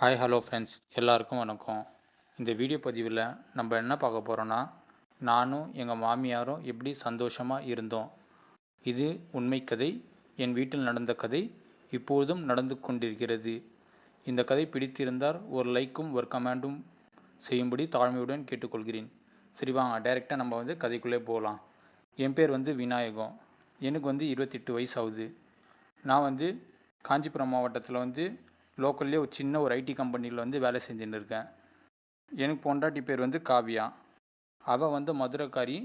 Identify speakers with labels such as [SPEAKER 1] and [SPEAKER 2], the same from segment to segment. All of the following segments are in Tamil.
[SPEAKER 1] ஹாய் ஹலோ ஃப்ரெண்ட்ஸ் எல்லாருக்கும் வணக்கம். இந்த வீடியோ பதிவில் நம்ம என்ன பார்க்க போகிறோன்னா நானும் எங்கள் மாமியாரும் எப்படி சந்தோஷமாக இருந்தோம். இது உண்மை கதை என் வீட்டில் நடந்த கதை இப்பொழுதும் நடந்து கொண்டிருக்கிறது. இந்த கதை பிடித்திருந்தால் ஒரு லைக்கும் ஒரு கமெண்டும் செய்யும்படி தாழ்மையுடன் கேட்டுக்கொள்கிறேன். சரி வாங்க டைரெக்டாக நம்ம வந்து கதைக்குள்ளே போகலாம். என் பேர் வந்து விநாயகம். எனக்கு வந்து இருபத்தெட்டு வயசு ஆகுது. நான் வந்து காஞ்சிபுரம் மாவட்டத்தில் வந்து லோக்கல்லே ஒரு சின்ன ஒரு ஐடி கம்பெனியில் வந்து வேலை செஞ்சுன்னு இருக்கேன். எனக்கு பொண்டாட்டி பேர் வந்து காவியா. அவள் வந்து மதுரைக்காரி.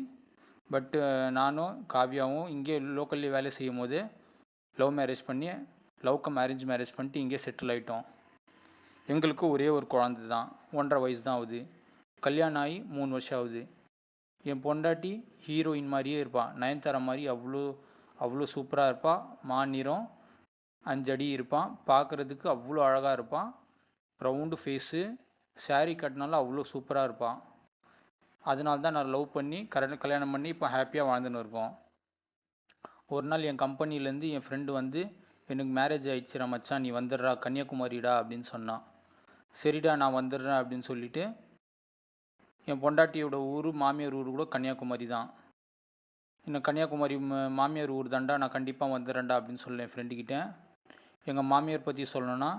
[SPEAKER 1] பட்டு நானும் காவியாவும் இங்கே லோக்கல்லே வேலை செய்யும் போது லவ் மேரேஜ் பண்ணி லவ்க்கு மேரேஜ் மேரேஜ் பண்ணிட்டு இங்கே செட்டில் ஆகிட்டோம் எங்களுக்கு ஒரே ஒரு குழந்தை தான். ஒன்றரை வயசு தான் ஆகுது. கல்யாணம் ஆகி மூணு வருஷம் ஆகுது. என் பொண்டாட்டி ஹீரோயின் மாதிரியே இருப்பாள் நயன்தாரா மாதிரி அவ்வளோ அவ்வளோ சூப்பராக இருப்பாள் மாநிறம் அஞ்சடி இருப்பான். பார்க்குறதுக்கு அவ்வளோ அழகாக இருப்பான். ரவுண்டு ஃபேஸு saree கட்டினாலும் அவ்வளோ சூப்பராக இருப்பான். அதனால தான் நான் லவ் பண்ணி கரெக்டாக கல்யாணம் பண்ணி இப்போ ஹாப்பியாக வாழ்ந்துன்னு இருக்கோம். ஒரு நாள் என் கம்பெனிலேருந்து என் ஃப்ரெண்டு வந்து எனக்கு மேரேஜ் ஆயிடுச்சுரா மச்சான் நீ வந்துடுறா கன்னியாகுமரிடா அப்படின்னு சொன்னான். சரிடா நான் வந்துடுறேன் அப்படின்னு சொல்லிட்டு என் பொண்டாட்டியோட ஊர் மாமியார் ஊர் கூட கன்னியாகுமரி தான். இன்னும் கன்னியாகுமரி மாமியார் ஊர் தான்டா நான் கண்டிப்பாக வந்துடுறேன்டா அப்படின்னு சொல்ல என் ஃப்ரெண்டுக்கிட்ட எங்கள் மாமியார் பற்றி சொல்லணும்னா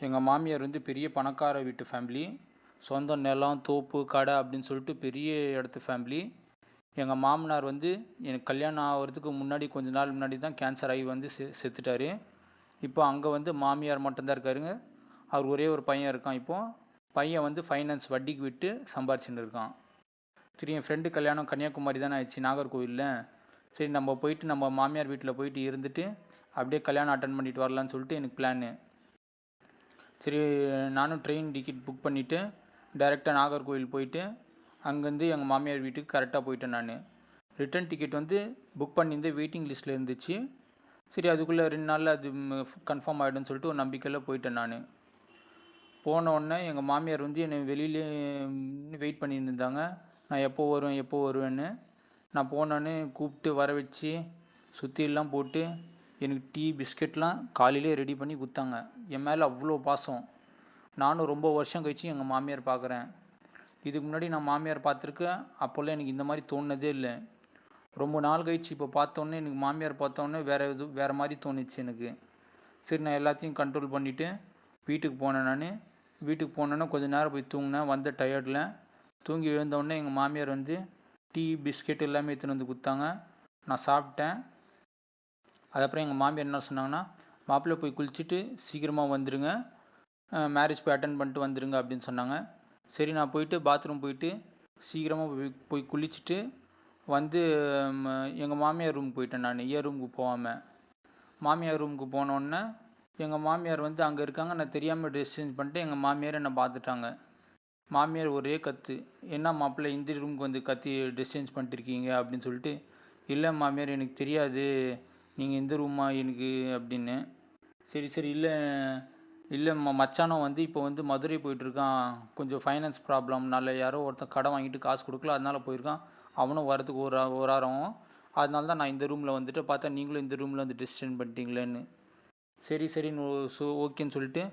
[SPEAKER 1] எங்கள் மாமியார் வந்து பெரிய பணக்கார வீட்டு ஃபேமிலி சொந்த நிலம் தோப்பு கடை அப்படின்னு சொல்லிட்டு பெரிய இடத்து ஃபேமிலி எங்கள் மாமனார் வந்து எனக்கு கல்யாணம் ஆகிறதுக்கு முன்னாடி கொஞ்ச நாள் முன்னாடி தான் கேன்சர் ஆகி வந்து செ செத்துட்டாரு. இப்போ அங்கே வந்து மாமியார் மட்டும்தான் இருக்காருங்க. அவர் ஒரே ஒரு பையன் இருக்கான் இப்போது பையன் வந்து ஃபைனான்ஸ் வட்டிக்கு விட்டு சம்பாரிச்சுன்னு இருக்கான். சரி என் ஃப்ரெண்டு கல்யாணம் கன்னியாகுமரி தானே ஆயிடுச்சு நாகர்கோவிலில். சரி நம்ம போயிட்டு நம்ம மாமியார் வீட்டில் போயிட்டு இருந்துட்டு அப்படியே கல்யாணம் அட்டன் பண்ணிட்டு வரலான்னு சொல்லிட்டு எனக்கு பிளானு சரி நானும் ட்ரெயின் டிக்கெட் புக் பண்ணிவிட்டு டைரெக்டாக நாகர்கோவில் போயிட்டு அங்கேருந்து எங்கள் மாமியார் வீட்டுக்கு கரெக்டாக போயிட்டேன் நான். ரிட்டர்ன் டிக்கெட் வந்து புக் பண்ணியிருந்து வெயிட்டிங் லிஸ்ட்டில் இருந்துச்சு. சரி அதுக்குள்ளே ரெண்டு நாளில் அது கன்ஃபார்ம் ஆகிடும்னு சொல்லிட்டு ஒரு நம்பிக்கையில் போயிட்டேன் நான். போன உடனே எங்கள் மாமியார் வந்து என்னை வெளியிலே வெயிட் பண்ணியிருந்தாங்க. நான் எப்போ வருவேன் எப்போ வருவேன்னு. நான் போனோடனே கூப்பிட்டு வர வச்சு சுற்றிலாம் போட்டு எனக்கு டீ பிஸ்கெட்லாம் காலையிலே ரெடி பண்ணி கொடுத்தாங்க. என் மேலே அவ்வளோ பாசம். நானும் ரொம்ப வருஷம் கழிச்சு எங்கள் மாமியார் பார்க்குறேன் இதுக்கு முன்னாடி நான் மாமியார் பார்த்துருக்கேன். அப்போல்லாம் எனக்கு இந்த மாதிரி தோணுனதே இல்லை. ரொம்ப நாள் கழிச்சு இப்போ பார்த்தோன்னே எனக்கு மாமியார் பார்த்தோன்னே வேறு இது வேறு மாதிரி தோணுச்சு எனக்கு. சரி நான் எல்லாத்தையும் கண்ட்ரோல் பண்ணிவிட்டு வீட்டுக்கு போனேன் நான். வீட்டுக்கு போனோன்னே கொஞ்ச நேரம் போய் தூங்கினேன். வந்த டயர்டில் தூங்கி எழுந்தோடனே எங்கள் மாமியார் வந்து டீ பிஸ்கெட் எல்லாமே எடுத்துன்னு வந்து கொடுத்தாங்க. நான் சாப்பிட்டேன். அதுக்கப்புறம் எங்கள் மாமியார் என்ன சொன்னாங்கன்னா மாப்பிள்ளை போய் குளிச்சுட்டு சீக்கிரமாக வந்துடுங்க மேரேஜ் போய் அட்டன் பண்ணிட்டு வந்துடுங்க அப்படின்னு சொன்னாங்க. சரி நான் போயிட்டு பாத்ரூம் போயிட்டு சீக்கிரமாக போய் போய் குளிச்சுட்டு வந்து எங்கள் மாமியார் ரூம் போயிட்டேன் நான். ஏ ரூமுக்கு போகாமல் மாமியார் ரூமுக்கு போனோடனே எங்கள் மாமியார் வந்து அங்கே இருக்காங்க. நான் தெரியாமல் ட்ரெஸ் சேஞ்ச் பண்ணிட்டு எங்கள் மாமியார் என்னை பார்த்துட்டாங்க. மாமியார் ஒரே கத்து. என்ன மாப்பிள்ளை இந்த ரூமுக்கு வந்து கத்தி ட்ரெஸ் சேஞ்ச் பண்ணிட்டு இருக்கீங்க அப்படின்னு சொல்லிட்டு இல்லை மாமியார் எனக்கு தெரியாது. நீங்கள் இந்த ரூமா எனக்கு அப்படின்னு. சரி சரி இல்லை இல்லை ம மச்சானம் வந்து இப்போ வந்து மதுரை போயிட்டுருக்கான். கொஞ்சம் ஃபைனான்ஸ் ப்ராப்ளம்னால யாரோ ஒருத்தன் கடை வாங்கிட்டு காசு கொடுக்கல. அதனால போயிருக்கான். அவனும் வரத்துக்கு ஒரு ஒரு வாரம் அதனால தான் நான் இந்த ரூமில் வந்துட்டு பார்த்தா நீங்களும் இந்த ரூமில் வந்து டிஸ்டன் பண்ணிட்டீங்களேன்னு. சரி சரின்னு ஓ- ஓகேன்னு சொல்லிட்டு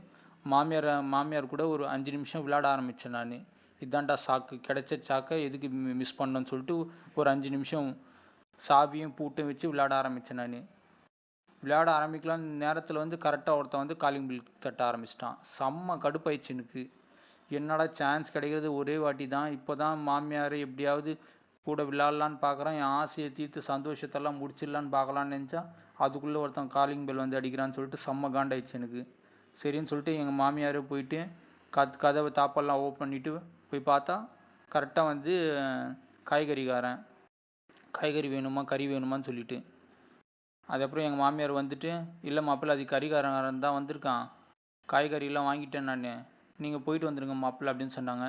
[SPEAKER 1] மாமியார் மாமியார் கூட ஒரு அஞ்சு நிமிஷம் விளையாட ஆரம்பித்தேன் நான். இதான்டா சாக்கு கிடைச்ச சாக்கை எதுக்கு மிஸ் பண்ணோன்னு சொல்லிட்டு ஒரு அஞ்சு நிமிஷம் சாவியும் பூட்டும் வச்சு விளையாட ஆரம்பித்தேன் நான். விளையாட ஆரம்பிக்கலாம் நேரத்தில் வந்து கரெக்டாக ஒருத்தன் வந்து காலிங் பில் தட்ட ஆரம்பிச்சிட்டான். செம்ம கடுப்பாயிடுச்சு எனக்கு. என்னடா சான்ஸ் கிடைக்கிறது ஒரே வாட்டி தான். இப்போ தான் மாமியார் எப்படியாவது கூட விளையாடலான்னு பார்க்குறேன் என் ஆசையை தீர்த்து சந்தோஷத்தெல்லாம் முடிச்சிடலான்னு பார்க்கலான்னு நினச்சா அதுக்குள்ளே ஒருத்தன் காலிங் பெல் வந்து அடிக்கிறான்னு சொல்லிட்டு செம்ம காண்டாயிடுச்சு எனக்கு. சரின்னு சொல்லிட்டு எங்கள் மாமியார் போயிட்டு கத் கதவை தாப்பெல்லாம் ஓப்பன் பண்ணிவிட்டு போய் பார்த்தா கரெக்டாக வந்து காய்கறிக்காரன். காய்கறி வேணுமா கறி வேணுமான்னு சொல்லிட்டு. அதுக்கப்புறம் எங்கள் மாமியார் வந்துட்டு இல்லை மாப்பிள்ள அது கறிக்காரன் தான் வந்திருக்கான். காய்கறியெல்லாம் வாங்கிட்டேன் நான். நீங்கள் போயிட்டு வந்துடுங்க மாப்பிள்ள அப்படின்னு சொன்னாங்க.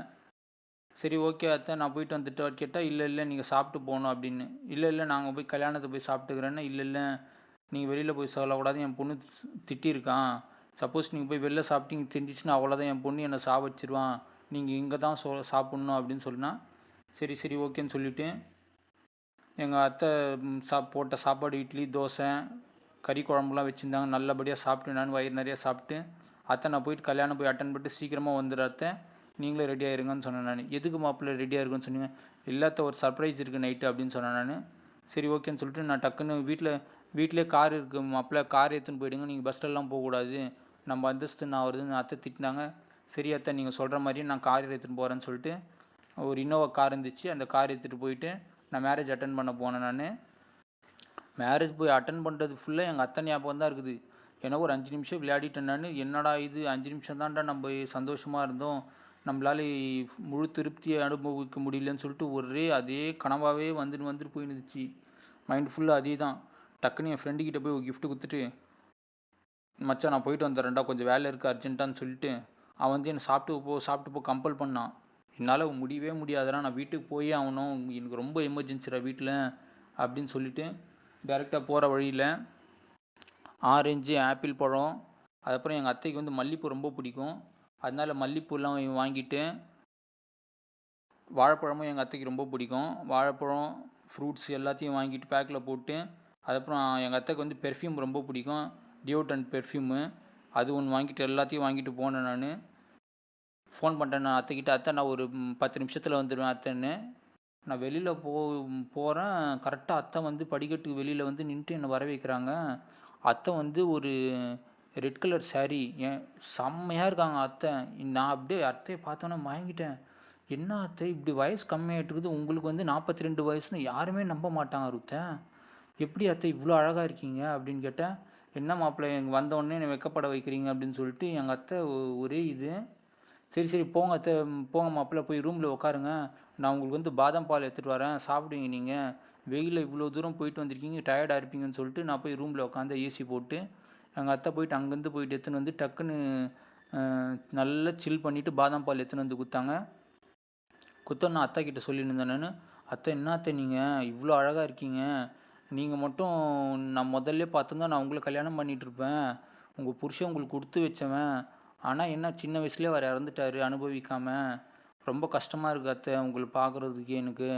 [SPEAKER 1] சரி ஓகே அத்தை. நான் போயிட்டு வந்துட்டு கேட்டால் இல்லை இல்லை நீங்கள் சாப்பிட்டு போகணும் அப்படின்னு. இல்லை இல்லை நாங்கள் போய் கல்யாணத்தை போய் சாப்பிட்டுக்கிறேன்னா இல்லை இல்லை நீங்கள் வெளியில் போய் சொல்லக்கூடாது என் பொண்ணு திட்டியிருக்கான். சப்போஸ் நீங்கள் போய் வெளில சாப்பிட்டீங்க தெரிஞ்சிச்சுன்னா அவ்வளோதான் என் பொண்ணு என்னை சாவடிச்சிருவான் நீங்கள் இங்கே தான் சொ சாப்பிட்ணும் அப்படின்னு சொன்னால் சரி சரி ஓகேன்னு சொல்லிவிட்டு எங்கள் அத்தை சா போட்ட சாப்பாடு இட்லி தோசை கறி குழம்புலாம் வச்சுருந்தாங்க. நல்லபடியாக சாப்பிட்டு நான் வயிறு நிறையா சாப்பிட்டு அத்தை நான் போயிட்டு கல்யாணம் போய் அட்டன் பண்ணிட்டு சீக்கிரமாக வந்துடுற அத்தை. நீங்களே ரெடி ஆயிருங்கன்னு சொன்னேன் நான். எதுக்கு மாப்பிள்ளை ரெடியாக இருக்குன்னு சொன்னீங்க? இல்லாத ஒரு சர்ப்ரைஸ் இருக்குது நைட்டு அப்படின்னு சொன்னேன் நான். சரி ஓகேன்னு சொல்லிட்டு நான் டக்குன்னு வீட்டில் வீட்டிலே கார் இருக்குது மாப்பிள்ளை. கார் எடுத்துன்னு போயிடுங்க. நீங்கள் பஸ்லலாம் போகக்கூடாது. நம்ம அந்தஸ்து நான் வருதுன்னு அத்தை திட்டினாங்க. சரி அத்தை நீங்கள் சொல்கிற மாதிரியே நான் கார் எடுத்துகிட்டு போகிறேன்னு சொல்லிட்டு ஒரு இன்னோவா கார் இருந்துச்சு. அந்த கார் எடுத்துகிட்டு போயிட்டு நான் மேரேஜ் அட்டன் பண்ண போனேன் நான். மேரேஜ் போய் அட்டன் பண்ணுறது ஃபுல்லாக எங்கள் அத்தை ஞாபகம் தான் இருக்குது. ஏன்னா ஒரு அஞ்சு நிமிஷம் விளையாடிட்டேன் நான். என்னடா இது? அஞ்சு நிமிஷம் தான்டா நம்ம சந்தோஷமாக இருந்தோம். நம்மளால முழு திருப்தியை அனுபவிக்க முடியலன்னு சொல்லிட்டு ஒரே அதே கனவாகவே வந்துட்டு வந்துட்டு போயிருந்துச்சு மைண்ட் ஃபுல்லாக அதே தான் டக்குன்னு என் ஃப்ரெண்டுக்கிட்ட போய் ஒரு gift கொடுத்துட்டு மச்சான் நான் போயிட்டு வந்துடுறேன்டா கொஞ்சம் வேலை இருக்குது அர்ஜென்ட்டான்னு சொல்லிட்டு அவன் வந்து என்னை சாப்பிட்டு போ சாப்பிட்டு போ கம்பல் பண்ணான். என்னால் முடியவே முடியாதுடா நான் வீட்டுக்கு போயே ஆகணும் எனக்கு ரொம்ப எமர்ஜென்சிடா வீட்டில் அப்படின்னு சொல்லிட்டு டேரெக்டாக போகிற வழியில் ஆரஞ்சு ஆப்பிள் பழம் அதுக்கப்புறம் எங்கள் அத்தைக்கு வந்து மல்லிப்பூ ரொம்ப பிடிக்கும். அதனால மல்லிப்பூலாம் வாங்கிட்டு வாழைப்பழமும் எங்கள் அத்தைக்கு ரொம்ப பிடிக்கும். வாழைப்பழம் ஃப்ரூட்ஸ் எல்லாத்தையும் வாங்கிட்டு பேக்கில் போட்டு அதுக்கப்புறம் எங்கள் அத்தைக்கு வந்து பெர்ஃப்யூம் ரொம்ப பிடிக்கும். டியோட்ரண்ட் பெர்ஃப்யூமு அது ஒன்று வாங்கிட்டு எல்லாத்தையும் வாங்கிட்டு போனேன் நான். ஃபோன் பண்ணிட்டேன் நான் அத்தைக்கிட்ட அத்தை நான் ஒரு பத்து நிமிஷத்தில் வந்துடுவேன் அத்தைன்னு. நான் வெளியில் போ போகிறேன் கரெக்டாக அத்தை வந்து படிக்கட்டுக்கு வெளியில் வந்து நின்றுட்டு என்னை வர வைக்கிறாங்க. அத்தை வந்து ஒரு ரெட் கலர் சாரீ ஏன் செம்மையாக இருக்காங்க அத்தை. நான் அப்படியே அத்தையை பார்த்தோன்னே மயங்கிட்டேன். என்ன அத்தை இப்படி வயசு கம்மியாயிட்டு இருக்குது. உங்களுக்கு வந்து நாற்பத்தி ரெண்டு வயசுன்னு யாருமே நம்ப மாட்டாங்க ருத்த எப்படி அத்தை இவ்வளோ அழகாக இருக்கீங்க? அப்படின்னு கேட்டேன். என்ன மாப்பிள்ளை எனக்கு வந்தோடனே என்னை வெக்கப்பட வைக்கிறீங்க? அப்படின்னு சொல்லிட்டு எங்கள் அத்தை ஒரே இது. சரி சரி போங்க அத்தை போங்க மாப்பிள்ளை போய் ரூமில் உட்காருங்க நான் உங்களுக்கு வந்து பாதாம் பால் எடுத்துகிட்டு வரேன். சாப்பிடுவீங்க நீங்கள் வெயிலில் இவ்வளோ தூரம் போயிட்டு வந்திருக்கீங்க டயர்டாக இருப்பீங்கன்னு சொல்லிட்டு நான் போய் ரூமில் உட்காந்து ஏசி போட்டு எங்கள் அத்தை போயிட்டு அங்கேருந்து போயிட்டு எடுத்துன்னு வந்து டக்குன்னு நல்லா சில் பண்ணிவிட்டு பாதாம் பால் எடுத்துன்னு வந்து கொடுத்தாங்க. குத்தம் நான் அத்தை கிட்ட சொல்லியிருந்தேன் நான். அத்தை என்ன அத்தை நீங்கள் இவ்வளோ அழகாக இருக்கீங்க. நீங்கள் மட்டும் நான் முதல்ல பார்த்துருந்தா நான் உங்களை கல்யாணம் பண்ணிகிட்ருப்பேன் உங்கள் புருஷன் உங்களுக்கு கொடுத்து வச்சவன். ஆனால் என்ன சின்ன வயசுலேயே அவர் இறந்துட்டாரு அனுபவிக்காம. ரொம்ப கஷ்டமாக இருக்குது அத்தை உங்களை பார்க்குறதுக்கு எனக்கு.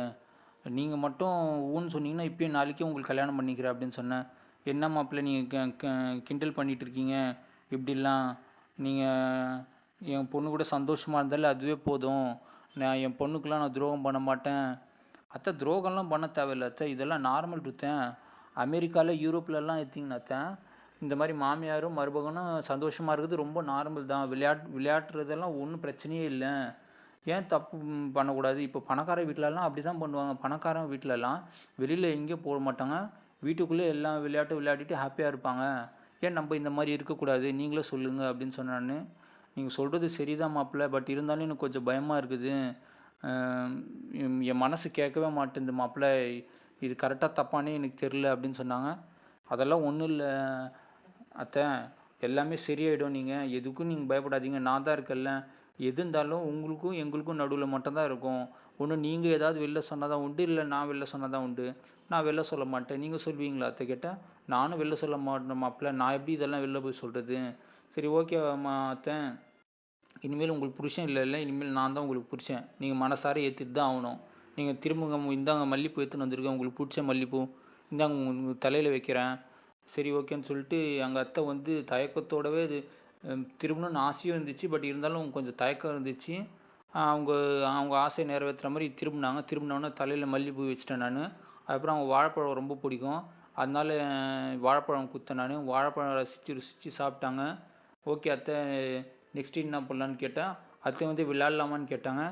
[SPEAKER 1] நீங்கள் மட்டும் ஊன்னு சொன்னீங்கன்னா இப்போயே நாளைக்கே உங்களுக்கு கல்யாணம் பண்ணிக்கிறேன் அப்படின்னு சொன்னேன். என்ன மாப்பிள்ளை நீங்கள் கிண்டல் பண்ணிகிட்டு இருக்கீங்க இப்படிலாம். நீங்கள் என் பொண்ணு கூட சந்தோஷமாக இருந்தாலே அதுவே போதும். நான் என் பொண்ணுக்கெலாம் நான் துரோகம் பண்ண மாட்டேன். அத்தை துரோகம்லாம் பண்ண தேவையில்ல அத்தை. இதெல்லாம் நார்மல் இருத்தேன் அமெரிக்காவில் யூரோப்லலாம் எடுத்திங்கன்னா அத்தை இந்த மாதிரி மாமியாரும் மருமகனும் சந்தோஷமாக இருக்கிறது ரொம்ப நார்மல் தான். விளையாட் விளையாடுறதெல்லாம் ஒன்றும் பிரச்சனையே இல்லை. ஏன் தப்பு பண்ணக்கூடாது? இப்போ பணக்கார வீட்டிலலாம் அப்படி தான் பண்ணுவாங்க. பணக்காரன் வீட்டிலலாம் வெளியில் எங்கேயும் போக மாட்டாங்க. வீட்டுக்குள்ளே எல்லாம் விளையாட்டு விளையாடிட்டு ஹாப்பியாக இருப்பாங்க. ஏன் நம்ம இந்த மாதிரி இருக்கக்கூடாது? நீங்களே சொல்லுங்கள் அப்படின்னு சொன்னான்னு. நீங்கள் சொல்கிறது சரிதான் மாப்பிள்ள. பட் இருந்தாலும் எனக்கு கொஞ்சம் பயமாக இருக்குது. என் மனசு கேட்கவே மாட்டேன்து மாப்பிள்ளை இது கரெக்டாக தப்பானே எனக்கு தெரில அப்படின்னு சொன்னாங்க. அதெல்லாம் ஒன்றும் இல்லை அத்தை. எல்லாமே சரியாயிடும். நீங்கள் எதுக்கும் நீங்கள் பயப்படாதீங்க. நான் தான் இருக்கேன்ல. எது இருந்தாலும் உங்களுக்கும் எங்களுக்கும் நடுவில் மட்டும்தான் இருக்கும். ஒன்று நீங்கள் ஏதாவது வெளில சொன்னால் தான் உண்டு இல்லை நான் வெளில சொன்னால் தான் உண்டு. நான் வெளில சொல்ல மாட்டேன். நீங்கள் சொல்வீங்களா அத்தை கேட்டால் நானும் வெளில சொல்ல மாட்டேன் மாப்பிள்ள நான் எப்படி இதெல்லாம் வெளில போய் சொல்கிறது சரி ஓகே அத்தை. இனிமேல் உங்களுக்கு புருஷன் இல்லை இல்லை. இனிமேல் நான் தான் உங்களுக்கு புருஷன். நீங்கள் மனசார ஏற்றிட்டு தான் ஆகணும். நீங்கள் திரும்புங்க இந்தாங்க மல்லிப்பூ எடுத்துன்னு வந்திருக்கேன். உங்களுக்கு பிடிச்ச மல்லிப்பூ. இந்தாங்க உங்கள் தலையில் வைக்கிறேன். சரி ஓகேன்னு சொல்லிட்டு எங்கள் அத்தை வந்து தயக்கத்தோடவே இது திரும்பணும்னு ஆசையும் இருந்துச்சு. பட் இருந்தாலும் கொஞ்சம் தயக்கம் இருந்துச்சு. அவங்க அவங்க ஆசையை நிறைவேற்றுற மாதிரி திரும்பினாங்க. திரும்பினோடனே தலையில் மல்லிப்பூ வச்சுட்டேன் நான். அதுக்கப்புறம் அவங்க வாழைப்பழம் ரொம்ப பிடிக்கும். அதனால வாழைப்பழம் குத்தேன் நான். வாழைப்பழம் ரசித்து ருசித்து சாப்பிட்டாங்க. ஓகே அத்தை நெக்ஸ்ட் என்ன பண்ணலான்னு கேட்டேன் அத்தை வந்து விளையாடலாமான்னு கேட்டாங்க.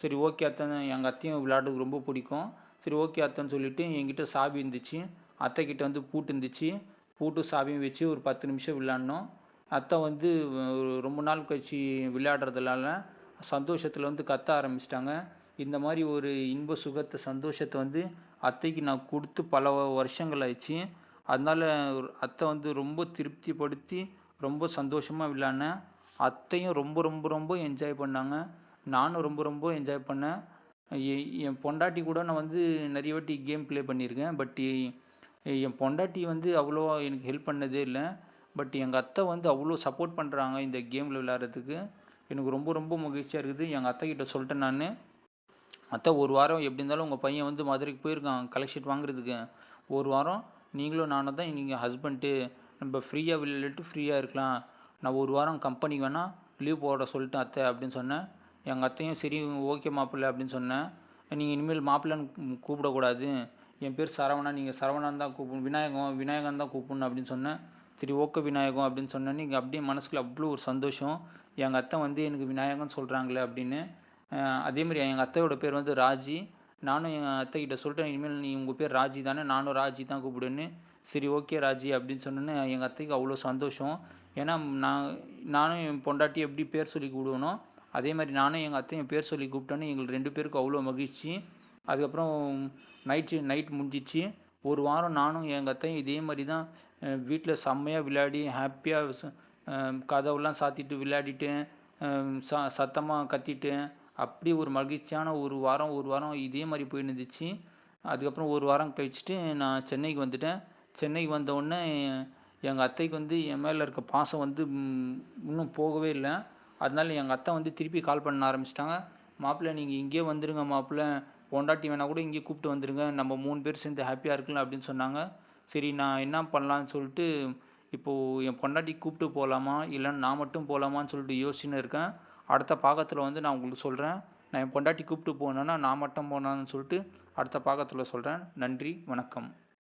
[SPEAKER 1] சரி ஓகே அத்தை எங்கள் அத்தையும் விளையாடுறதுக்கு ரொம்ப பிடிக்கும். சரி ஓகே அத்தைன்னு சொல்லிட்டு என்கிட்ட சாவி இருந்துச்சு. அத்தை கிட்ட வந்து பூட்டு இருந்துச்சு. பூட்டு சாவியும் வச்சு ஒரு பத்து நிமிஷம் விளையாடினோம் அத்தை வந்து ஒரு ரொம்ப நாள் கழிச்சு விளையாடுறதுனால சந்தோஷத்தில் வந்து கத்த ஆரம்பிச்சிட்டாங்க. இந்த மாதிரி ஒரு இன்ப சுகத்தை சந்தோஷத்தை வந்து அத்தைக்கு நான் கொடுத்து பல வருஷங்கள் ஆயிடுச்சு. அதனால் அத்தை வந்து ரொம்ப திருப்திப்படுத்தி ரொம்ப சந்தோஷமாக விளையாடினேன். அத்தையும் ரொம்ப ரொம்ப ரொம்ப என்ஜாய் பண்ணாங்க. நானும் ரொம்ப ரொம்ப என்ஜாய் பண்ணேன். என் பொண்டாட்டி கூட நான் வந்து நிறைய வாட்டி கேம் ப்ளே பண்ணியிருக்கேன். பட் என் பொண்டாட்டி வந்து அவ்வளோ எனக்கு ஹெல்ப் பண்ணதே இல்லை. பட் எங்கள் அத்தை வந்து அவ்வளோ சப்போர்ட் பண்ணுறாங்க இந்த கேமில் விளையாடுறதுக்கு. எனக்கு ரொம்ப ரொம்ப மகிழ்ச்சியாக இருக்குது. எங்கள் அத்தை கிட்ட சொல்லிட்டேன் நான். அத்தை ஒரு வாரம் எப்படி இருந்தாலும் உங்கள் பையன் வந்து மதுரைக்கு போயிருக்கான் கலெக்ஷன் வாங்குறதுக்கு. ஒரு வாரம் நீங்களும் நானும் தான் நீங்கள் ஹஸ்பண்டு நம்ம ஃப்ரீயாக விளையாட்டு ஃப்ரீயாக இருக்கலாம். நான் ஒரு வாரம் கம்பெனிக்கு வேணால் லீவ் போட சொல்லிட்டேன் அத்தை அப்படின்னு சொன்னேன். எங்கள் அத்தையும் சரி ஓகே மாப்பிள்ளை அப்படின்னு சொன்னேன். நீங்கள் இனிமேல் மாப்பிள்ளைன்னு கூப்பிடக்கூடாது. என் பேர் சரவணா நீங்கள் சரவணான் தான் கூப்பிடணும். விநாயகம் விநாயகன் தான் கூப்பிடணும் அப்படின்னு சொன்னேன். சரி ஓகே விநாயகம் அப்படின்னு சொன்னேன். நீங்கள் அப்படியே மனசுக்குள்ள அவ்வளோ ஒரு சந்தோஷம். எங்கள் அத்தை வந்து எனக்கு விநாயகன் சொல்கிறாங்களே அப்படின்னு. அதேமாதிரி எங்கள் அத்தையோட பேர் வந்து ராஜி. நானும் எங்கள் அத்தைக்கிட்ட சொல்லிட்டேன் இனிமேல் நீ உங்கள் பேர் ராஜி தானே நானும் ராஜி தான் கூப்பிடுன்னு சரி ஓகே ராஜி அப்படின்னு சொன்னோன்னே எங்கள் அத்தைக்கு அவ்வளோ சந்தோஷம். ஏன்னா நான் நானும் என் பொண்டாட்டி எப்படி பேர் சொல்லி கூப்பிடுவேனோ அதே மாதிரி நானும் எங்கள் அத்தையும் பேர் சொல்லி கூப்பிட்டோன்னு எங்களுக்கு ரெண்டு பேருக்கும் அவ்வளோ மகிழ்ச்சி. அதுக்கப்புறம் நைட்டு நைட் முடிஞ்சிச்சு. ஒரு வாரம் நானும் எங்கள் அத்தையும் இதே மாதிரி தான் வீட்டில் செம்மையாக விளையாடி ஹாப்பியாக கதவுலாம் சாத்திட்டு விளையாடிட்டு ச சத்தமாக கத்திட்டு அப்படி ஒரு மகிழ்ச்சியான ஒரு வாரம் ஒரு வாரம் இதே மாதிரி போயிருந்துச்சு அதுக்கப்புறம் ஒரு வாரம் கழிச்சிட்டு நான் சென்னைக்கு வந்துட்டேன். சென்னைக்கு வந்தவுடனே எங்கள் அத்தைக்கு வந்து என் மேலே இருக்க பாசம் வந்து இன்னும் போகவே இல்லை. அதனால எங்கள் அத்தை வந்து திருப்பி கால் பண்ண ஆரம்பிச்சிட்டாங்க. மாப்பிள்ளை நீங்கள் இங்கேயே வந்துடுங்க மாப்பிள்ளை. பொண்டாட்டி வேணால் கூட இங்கேயே கூப்பிட்டு வந்துடுங்க நம்ம மூணு பேர் சேர்ந்து ஹாப்பியாக இருக்கலாம் அப்படின்னு சொன்னாங்க. சரி நான் என்ன பண்ணலான்னு சொல்லிட்டு இப்போது என் பொண்டாட்டி கூப்பிட்டு போகலாமா இல்லைன்னு நான் மட்டும் போகலாமான்னு சொல்லிட்டு யோசிச்சுன்னு இருக்கேன். அடுத்த பாகத்தில் வந்து நான் உங்களுக்கு சொல்கிறேன் நான் என் பொண்டாட்டி கூப்பிட்டு போனேன்னா நான் மட்டும் போனான்னு சொல்லிட்டு அடுத்த பாகத்தில் சொல்கிறேன் நன்றி வணக்கம்.